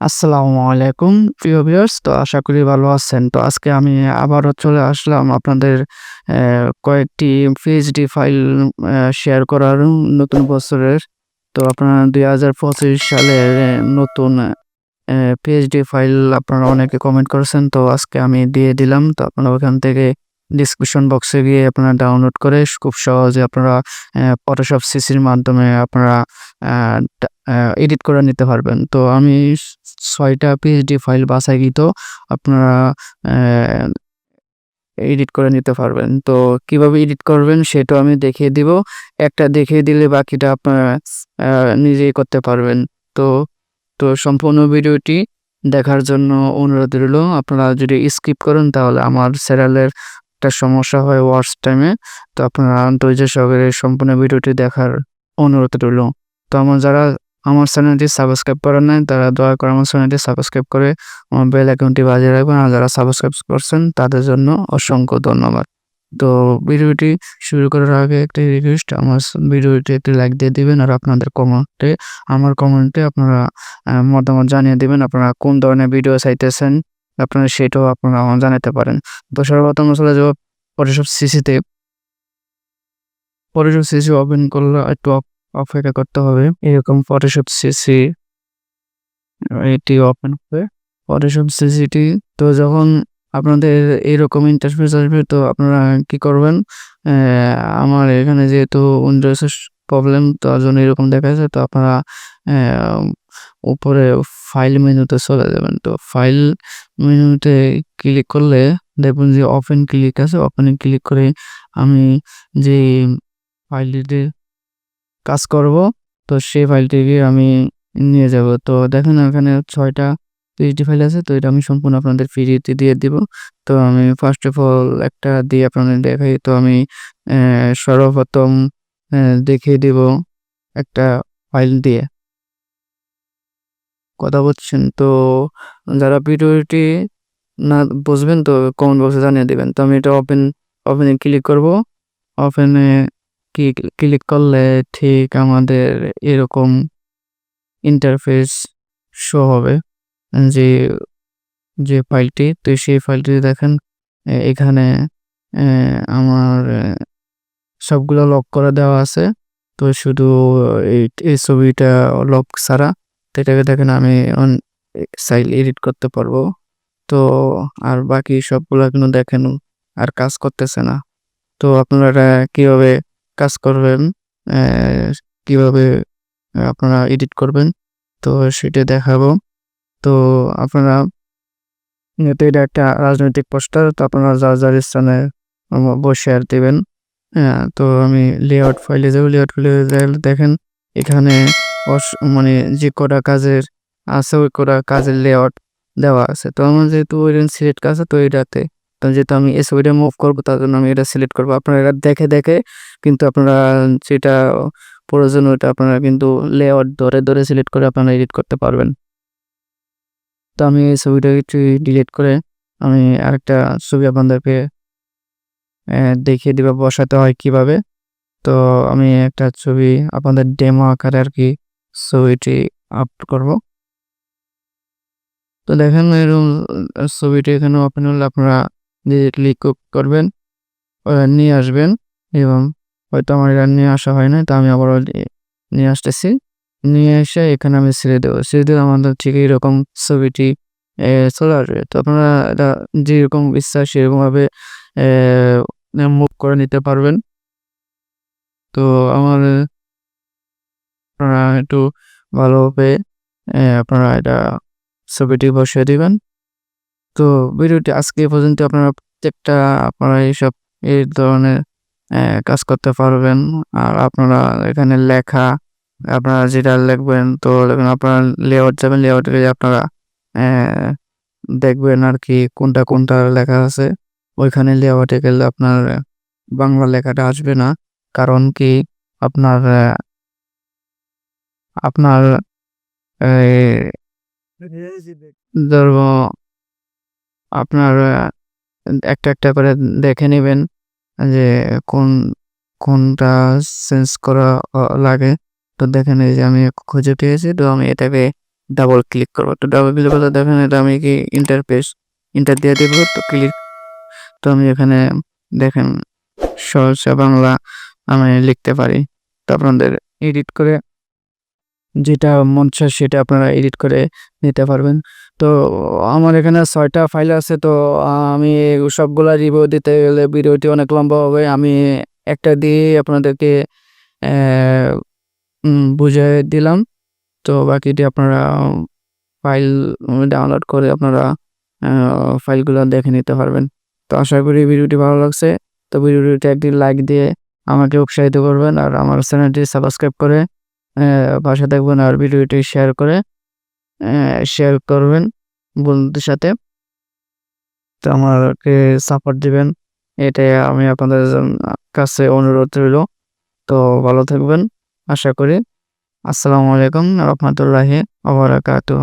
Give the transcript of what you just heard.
আসসালামু আলাইকুম, প্রিয় ভিউয়ার্স। তো আশা করি ভালো আছেন। তো আজকে আমি আবারও চলে আসলাম আপনাদের কয়েকটি পিএইচডি ফাইল শেয়ার করার নতুন বছরের। তো আপনারা দুই হাজার পঁচিশ সালের নতুন পিএইচডি ফাইল আপনারা অনেকে কমেন্ট করেছেন। তো আজকে আমি দিয়ে দিলাম। তো আপনারা ওখান থেকে ডিসক্রিপশন বক্সে গিয়ে আপনারা ডাউনলোড করে খুব সহজে আপনারা ফটোশপ সিসির মাধ্যমে আপনারা এডিট করে নিতে পারবেন। তো আমি ছয়টা পিএইচডি ফাইল বাসায় বাছাইকৃত আপনারা এডিট করে নিতে পারবেন। তো কীভাবে এডিট করবেন সেটা আমি দেখিয়ে দিব। একটা দেখিয়ে দিলে বাকিটা আপনারা নিজেই করতে পারবেন। তো তো সম্পূর্ণ ভিডিওটি দেখার জন্য অনুরোধ রইল। আপনারা যদি স্কিপ করেন তাহলে আমার চ্যানেলের একটা সমস্যা হয় ওয়াচ টাইমে তো আপনারা ধৈর্য সহকারে সম্পূর্ণ ভিডিওটি দেখার অনুরোধ রইল। তো আমার যারা আমার চ্যানেলটি সাবস্ক্রাইব করেন নাই, তারা দয়া করে আমার চ্যানেলটি সাবস্ক্রাইব করে আমার বেল অ্যাকাউন্টটি বাজিয়ে রাখবেন। আর যারা সাবস্ক্রাইব করছেন, তাদের জন্য অসংখ্য ধন্যবাদ। তো ভিডিওটি শুরু করার আগে একটি রিকোয়েস্ট আমার ভিডিওটি একটি লাইক দিয়ে দিবেন আর আপনাদের কমেন্টে আমার কমেন্টে আপনারা মতামত জানিয়ে দিবেন আপনারা কোন ধরনের ভিডিও চাইতেছেন। আপনারা সেটাও আপনারা জানাতে পারেন। তো সর্বপ্রথম চলে যাব ফটোশপ সিসিতে ফটোশপ সিসি ওপেন করলে একটু অপ- অপেক্ষা করতে হবে। এরকম ফটোশপ সিসি এটি ওপেন হবে ফটোশপ সিসিটি তো যখন আপনাদের এরকম ইন্টারফেস আসবে তো আপনারা কি করবেন? আমার এখানে যেহেতু উইন্ডোজের প্রবলেম তার জন্য এরকম দেখাচ্ছে তো আপনারা উপরে ফাইল মেনুতে চলে যাবেন। তো ফাইল মেনুতে ক্লিক করলে দেখবেন যে ওপেন ক্লিক আছে। ওপেনে ক্লিক করে আমি যে ফাইলটিতে কাজ করব, তো সেই ফাইলটিকে আমি নিয়ে যাব। তো দেখেন এখানে ছয়টা পিএইচডি ফাইল আছে। তো এটা আমি সম্পূর্ণ আপনাদের ফ্রিতে দিয়ে দিব। তো আমি ফার্স্ট অফ অল একটা দিয়ে আপনাদের দেখাই। তো আমি সর্বপ্রথম দেখিয়ে দিব একটা ফাইল দিয়ে। কথা বলছেন, তো যারা ভিডিওটি না বুঝবেন, তো কমেন্ট বক্সে জানিয়ে দেবেন। তো আমি এটা ওপেন ওপেনে ক্লিক করব। ওপেনে ক্লিক করলে ঠিক আমাদের এরকম ইন্টারফেস শো হবে, যে যে ফাইলটি তো সেই ফাইলটি দেখেন এখানে আমার সবগুলো লক করে দেওয়া আছে। তো শুধু এই ছবিটা লক ছাড়া এটাকে দেখেন আমি সাইল এডিট করতে পারব। তো আর বাকি সবগুলো কিন্তু দেখেন আর কাজ করতেছে না। তো আপনারা কীভাবে কাজ করবেন কীভাবে আপনারা এডিট করবেন, তো সেটা দেখাবো। তো আপনারা তো এটা একটা রাজনৈতিক পোস্টার, তো আপনারা যার যার স্থানে বসে আর দেবেন। হ্যাঁ তো আমি লেআউট ফাইলে যাব। লেআউট ফাইলে দেখেন এখানে মানে যে কটা কাজের আছে, ওই কটা কাজের লেআউট দেওয়া আছে। তো আমার যেহেতু ওই সিলেক্ট আছে, তো এটাতে, তো যেহেতু আমি এস ওইটা মুভ করব, তার জন্য আমি এটা সিলেক্ট করব। আপনারা এটা দেখে দেখে কিন্তু আপনারা যেটা প্রয়োজন, ওইটা আপনারা কিন্তু লেআউট ধরে ধরে সিলেক্ট করে আপনারা এডিট করতে পারবেন। তো আমি এই ছবিটা একটু ডিলিট করে আমি আরেকটা ছবি আপনাদেরকে দেখিয়ে দিব, বসাতে হয় কীভাবে। তো আমি একটা ছবি আপনাদের ডেমো আকারে আর কি ছবিটি আপলোড করব। তো দেখেন এরকম ছবিটি এখানে ওপেন হলে আপনারা যে ক্লিক করবেন নিয়ে আসবেন এবং হয়তো আমার এটা নিয়ে আসা হয় না তো আমি আবার নিয়ে আসতেছি। নিয়ে এসে এখানে আমি ছেড়ে দেবো। ছেড়ে দিলে আমাদের ঠিক এরকম ছবিটি চলে আসবে। তো আপনারা এটা যেরকম ইচ্ছা সেরকমভাবে মুভ করে নিতে পারবেন। তো আমার আপনারা একটু ভালোভাবে আপনারা এটা ছবিটি বসিয়ে দিবেন। তো ভিডিওটি আজকে পর্যন্ত, আপনারা প্রত্যেকটা আপনারা এইসব এই ধরনের কাজ করতে পারবেন। আর আপনারা এখানে লেখা, আপনারা যেটা লিখবেন, তো আপনারা লেআউট যাবেন লেআউটে গিয়ে আপনারা দেখবেন আর কি কোনটা কোনটা লেখা আছে। ওইখানে লেআউটে গেলে আপনার বাংলা লেখাটা আসবে না। কারণ কি? আপনার আপনার ধরবো, আপনার একটা একটা করে দেখে নেবেন যে কোন, কোনটা চেঞ্জ করা লাগে। তো দেখেন যে আমি খুঁজে পেয়েছি, তো আমি এটাকে ডাবল ক্লিক করব। তো ডাবল ক্লিক করলে দেখেন এটা আমি কি ইন্টারফেস ইন্টার দিয়ে দেব, তো ক্লিক তো আমি এখানে দেখেন, সহজা বাংলা আমি লিখতে পারি। তো আপনাদের এডিট করে যেটা মন চায় সেটা আপনারা এডিট করে নিতে পারবেন। তো আমার এখানে ছয়টা ফাইল আছে, তো আমি সবগুলা রিভিউ দিতে গেলে ভিডিওটি অনেক লম্বা হবে। আমি একটা দিয়ে আপনাদেরকে বুঝিয়ে দিলাম। তো বাকিটি আপনারা ফাইল ডাউনলোড করে আপনারা ফাইলগুলো দেখে নিতে পারবেন। তো আশা করি ভিডিওটি ভালো লাগছে। তো ভিডিওটি একটি লাইক দিয়ে আমাকে উৎসাহিত করবেন আর আমার চ্যানেলটি সাবস্ক্রাইব করে পাশে থাকবেন আর ভিডিওটি শেয়ার করে শেয়ার করবেন বন্ধুদের সাথে। তো আমাকে সাপোর্ট দিবেন, এটাই আমি আপনাদের কাছে অনুরোধ রইল। তো ভালো থাকবেন, আশা করি। আসসালামু আলাইকুম, রহমতুল্লাহি ওবরাকাতুহ